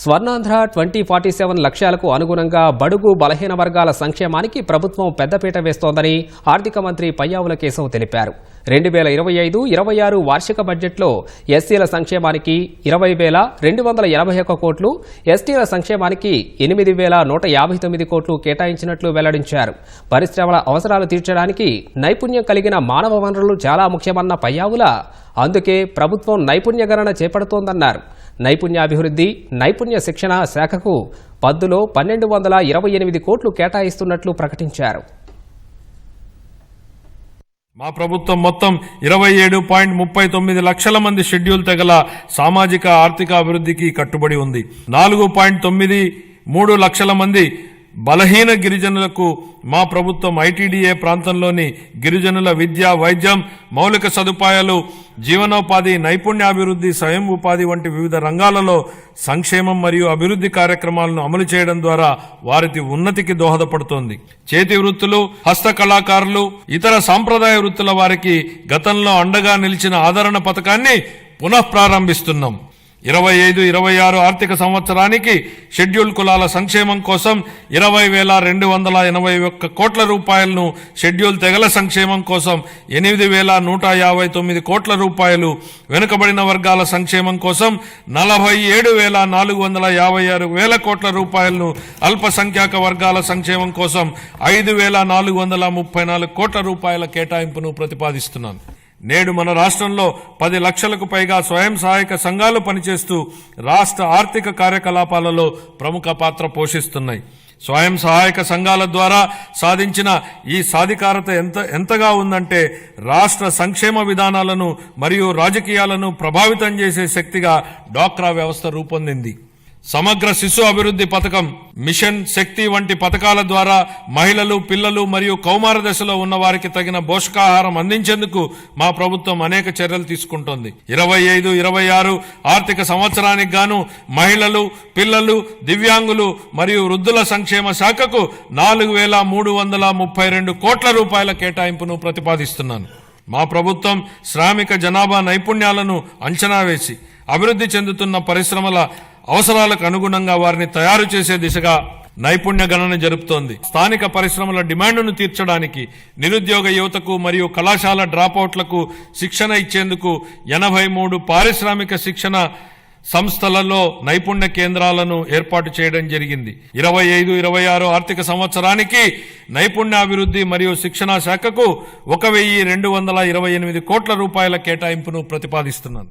Swarnandhra twenty forty seven లక్ష్యాలకు అనుగుణంగా బడుగు బలహీన వర్గాల సంక్షేమానికి ప్రభుత్వం పెద్దపీట వేస్తోందని ఆర్థిక మంత్రి పయ్యావుల కేశవ్ తెలిపారు. రెండు వేల ఇరవై ఐదు ఇరవై ఆరు వార్షిక బడ్జెట్లో ఎస్సీల సంక్షేమానికి ఇరవై వేల రెండు వందల ఎనభై ఒక్క కోట్లు ఎస్టీల సంక్షేమానికి ఎనిమిది వేల నూట యాభై తొమ్మిది కోట్లు కేటాయించినట్లు వెల్లడించారు. పరిశ్రమల అవసరాలు తీర్చడానికి నైపుణ్యం కలిగిన మానవ వనరులు చాలా ముఖ్యమన్న పయ్యావుల అందుకే ప్రభుత్వం నైపుణ్యగణన చేపడుతోందన్నారు. నైపుణ్యాభివృద్ధి నైపుణ్య శిక్షణ శాఖకు పద్దులో పన్నెండు వందల ఇరవై ఎనిమిది కోట్లు కేటాయిస్తున్నట్లు ప్రకటించారు. మా ప్రభుత్వం మొత్తం ఇరవై ఏడు పాయింట్ ముప్పై తొమ్మిది లక్షల మంది షెడ్యూల్ తెగల సామాజిక ఆర్థిక అభివృద్ధికి కట్టుబడి ఉంది. నాలుగు పాయింట్ తొమ్మిది మూడు లక్షల మంది బలహీన గిరిజనులకు మా ప్రభుత్వం ఐటీడీఏ ప్రాంతంలోని గిరిజనుల విద్య వైద్యం మౌలిక సదుపాయాలు జీవనోపాధి నైపుణ్యాభివృద్ధి స్వయం ఉపాధి వంటి వివిధ రంగాలలో సంక్షేమం మరియు అభివృద్ధి కార్యక్రమాలను అమలు చేయడం ద్వారా వారి ఉన్నతికి దోహదపడుతోంది. చేతి వృత్తులు హస్త కళాకారులు ఇతర సాంప్రదాయ వృత్తుల వారికి గతంలో అండగా నిలిచిన ఆదరణ పథకాన్ని పునఃప్రారంభిస్తున్నాం. ఇరవై ఐదు ఇరవై ఆరు ఆర్థిక సంవత్సరానికి షెడ్యూల్ కులాల సంక్షేమం కోసం ఇరవై వేల రెండు వందల ఎనభై ఒక్క కోట్ల రూపాయలను షెడ్యూల్ తెగల సంక్షేమం కోసం ఎనిమిది వేల నూట యాభై తొమ్మిది కోట్ల రూపాయలు వెనుకబడిన వర్గాల సంక్షేమం కోసం నలభై ఏడు వేల నాలుగు వందల యాభై ఆరు వేల కోట్ల రూపాయలను అల్పసంఖ్యాక వర్గాల సంక్షేమం కోసం ఐదు వేల నాలుగు వందల ముప్పై నాలుగు కోట్ల రూపాయల కేటాయింపును ప్రతిపాదిస్తున్నాను. నేడు మన రాష్ట్రంలో పది లక్షలకు పైగా స్వయం సహాయక సంఘాలు పనిచేస్తూ రాష్ట్ర ఆర్థిక కార్యకలాపాలలో ప్రముఖ పాత్ర పోషిస్తున్నాయి. స్వయం సహాయక సంఘాల ద్వారా సాధించిన ఈ సాధికారత ఎంత ఎంతగా ఉందంటే రాష్ట్ర సంక్షేమ విధానాలను మరియు రాజకీయాలను ప్రభావితం చేసే శక్తిగా డాక్రా వ్యవస్థ రూపొందింది. సమగ్ర శిశు అభివృద్ధి పథకం మిషన్ శక్తి వంటి పథకాల ద్వారా మహిళలు పిల్లలు మరియు కౌమార దశలో ఉన్న వారికి తగిన పోషకాహారం అందించేందుకు మా ప్రభుత్వం అనేక చర్యలు తీసుకుంటోంది. ఇరవై ఐదు ఇరవై ఆరు ఆర్థిక సంవత్సరానికి గాను మహిళలు పిల్లలు దివ్యాంగులు మరియు వృద్ధుల సంక్షేమ శాఖకు నాలుగు వేల మూడు వందల ముప్పై రెండు కోట్ల రూపాయల కేటాయింపును ప్రతిపాదిస్తున్నాను. మా ప్రభుత్వం శ్రామిక జనాభా నైపుణ్యాలను అంచనా వేసి అభివృద్ధి చెందుతున్న పరిశ్రమల అవసరాలకు అనుగుణంగా వారిని తయారు చేసే దిశగా నైపుణ్య గణన జరుపుతోంది. స్థానిక పరిశ్రమల డిమాండ్ను తీర్చడానికి నిరుద్యోగ యువతకు మరియు కళాశాల డ్రాపౌట్లకు శిక్షణ ఇచ్చేందుకు ఎనభై మూడు పారిశ్రామిక శిక్షణ సంస్థలలో నైపుణ్య కేంద్రాలను ఏర్పాటు చేయడం జరిగింది. ఇరవై ఐదు ఇరవై ఆరు ఆర్థిక సంవత్సరానికి నైపుణ్యాభివృద్ధి మరియు శిక్షణా శాఖకు ఒక వెయ్యి రెండు వందల ఇరవై ఎనిమిది కోట్ల రూపాయల కేటాయింపును ప్రతిపాదిస్తున్నాను.